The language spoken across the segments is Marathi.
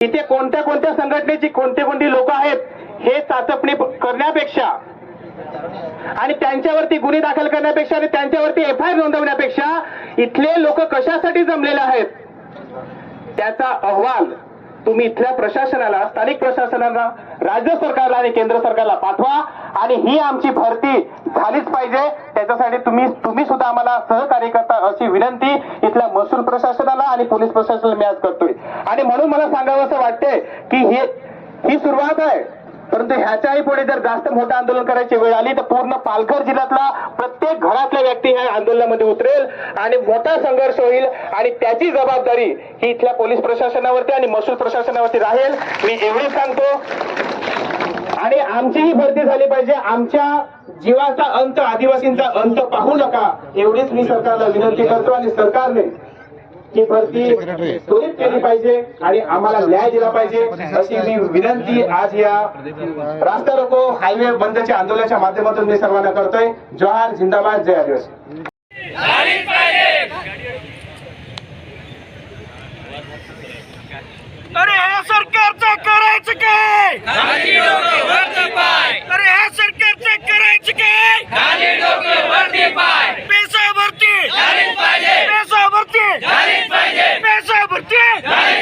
इथे कोणत्या कोणत्या संघटनेची कोणते कोणती लोक आहेत हे चाचपणी करण्यापेक्षा आणि त्यांच्यावरती गुन्हे दाखल करण्यापेक्षा आणि त्यांच्यावरती एफ आय आर नोंदवण्यापेक्षा इथले लोक कशासाठी जमलेले आहेत त्याचा अहवाल तुम्ही इथल्या प्रशासनाला स्थानिक प्रशासनाला राज्य सरकारला आणि केंद्र सरकारला पाठवा आणि ही आमची भरती झालीच पाहिजे. त्याच्यासाठी तुम्ही तुम्ही सुद्धा आम्हाला सहकार्य करता अशी विनंती इथल्या महसूल प्रशासनाला आणि पोलीस प्रशासनाला मी आज करतोय. आणि म्हणून मला सांगावं असं वाटतंय की हे ही सुरुवात आहे. परंतु ह्याच्याही पुढे जर जास्त मोठं आंदोलन करायची वेळ आली तर पूर्ण पालघर जिल्ह्यातला प्रत्येक घरातला व्यक्ती ह्या आंदोलनामध्ये उतरेल आणि मोठा संघर्ष होईल आणि त्याची जबाबदारी ही इथल्या पोलीस प्रशासनावरती आणि महसूल प्रशासनावरती राहील. मी एवढीच सांगतो. आणि आमचीही भरती झाली पाहिजे. आमच्या जीवाचा अंत आदिवासींचा अंत पाहू नका. एवढीच मी सरकारला विनंती करतो आणि सरकारने ही भरती त्वरित केली पाहिजे आणि आम्हाला न्याय दिला पाहिजे. अशी मी विनंती आज या रास्ता रोको हायवे बंदच्या आंदोलनाच्या माध्यमातून मी सर्वांना करतोय. जवाहर जिंदाबाद जय आदिवासी. अरे सरकारचं करायचं काय?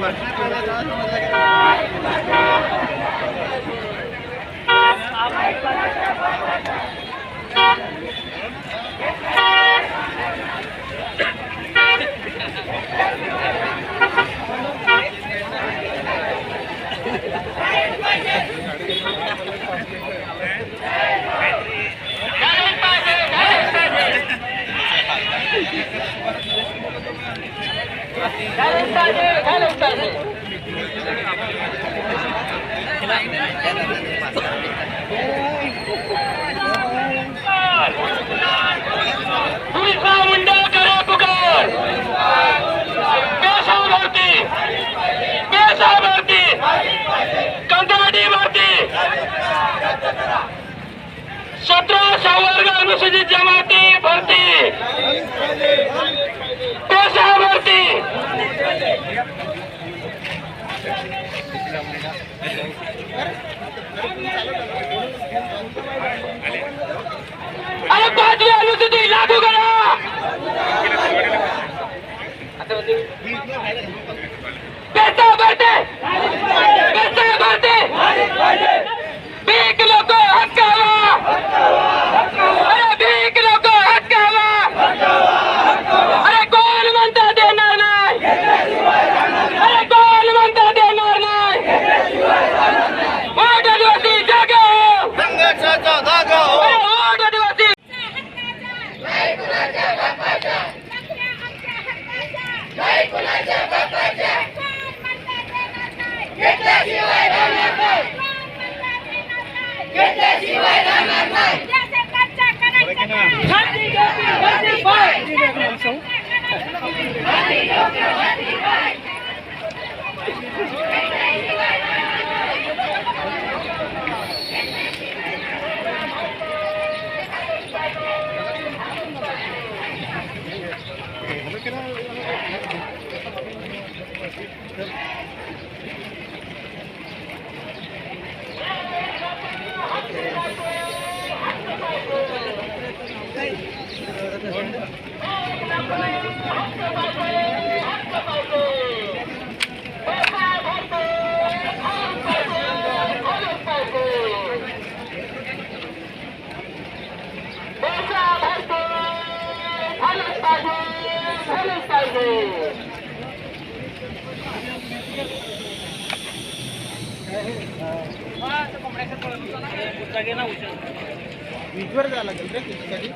भरती पुलिसा मंडळ करा पुकार पैसा भरती पैसा भरती कंत्राटी भरती सतरा संवर्ग अनुसूचित जमाती भरती पैसा भरती अरे पाचवी अनुसूचित लागू करा! पैसा भरते पैसा! घेतल्याशिवाय राहणार नाही वीजवर जायला लागेल रे त्याच्यासाठी